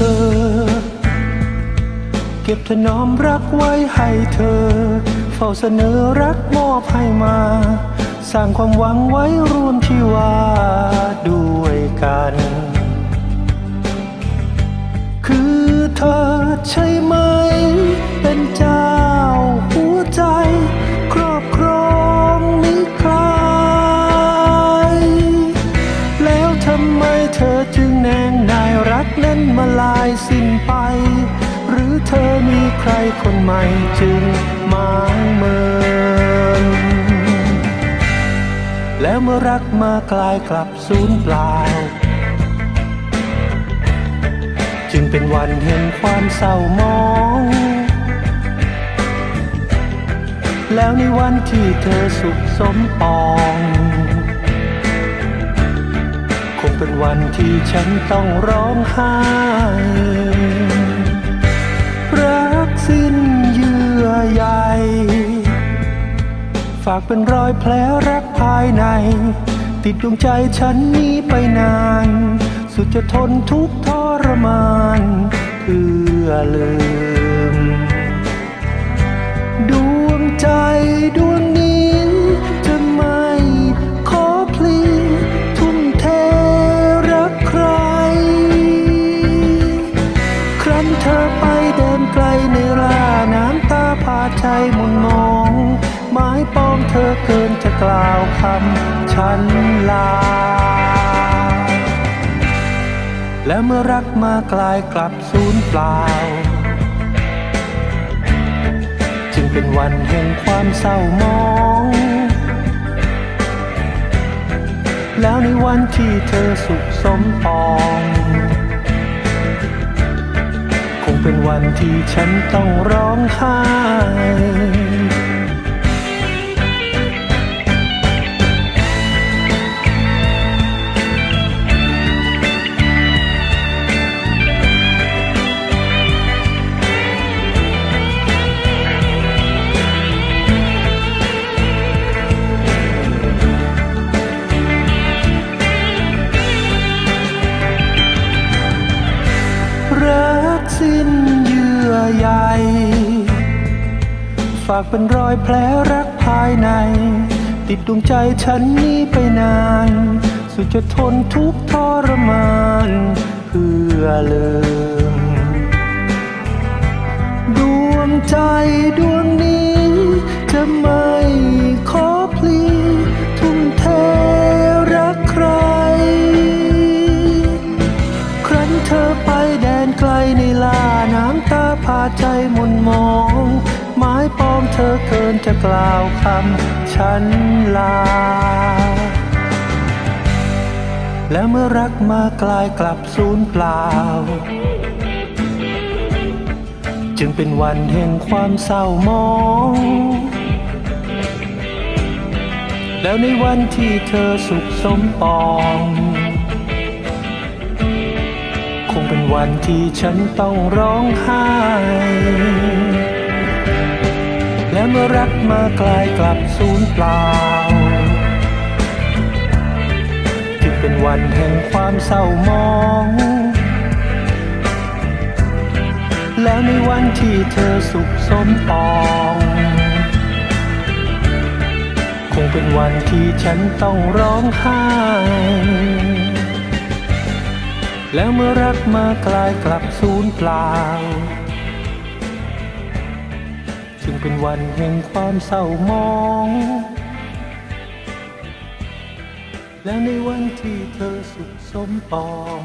เธอ เก็บถนอมรักไว้ให้เธอ เฝ้าเสนอรักมอบให้มา สร้างความหวังไว้รวมที่ว่าด้วยกัน คือเธอใช่ไหม เธอจึงแนงนายรักนั้นมาลายสิ้นไป หรือเธอมีใครคนใหม่จึงมางเมิน แล้วเมื่อรักมากลายกลับสูญเปล่า จึงเป็นวันแห่งความเศร้ามอง แล้วในวันที่เธอสุขสมปอง วันที่ฉันต้องร้องไห้รักสิ้นเยื่อใยฝากเป็นรอยแผลรักภายใน ติดดวงใจฉันนี้ไปนาน สุดจะทนทุกทรมาน เพื่อลืม ดวงใจ อไปเดินไกลในราน้ำตาพาใจหมุนมองหมายปองเธอเกินจะกล่าวคำฉันลา และเมื่อรักมากลายกลับสูญเปล่า จึงเป็นวันแห่งความเศร้ามองแล้วในวันที่เธอสุขสมปอง เป็นวันที่ฉันต้องร้องไห้ ฝากเป็นรอยแผลรักภายใน ติดดวงใจฉันนี้ไปนาน สุดจะทนทุกข์ทรมาน เพื่อลืมดวงใจดวงนี้ จะไม่ขอพลีทุ่มเทรักใคร ครั้นเธอไปแดนไกลในลาน้ำตาพาใจมุนมอง หมายปองเธอเกินจะกล่าวคำฉันลา และเมื่อรักมากลายกลับสูญเปล่า จึงเป็นวันแห่งความเศร้ามอง แล้วในวันที่เธอสุขสมปองคงเป็นวันที่ฉันต้องร้องไห้ เมื่อรักมากลายกลับสูญเปล่าจึงเป็นวันแห่งความเศร้ามอง แล้วในวันที่เธอสุขสมปอง คงเป็นวันที่ฉันต้องร้องไห้แล้วเมื่อรักมากลายกลับสูญเปล่า เป็นวันแห่งความเศร้ามอง แล้วในวันที่เธอสุขสมปอง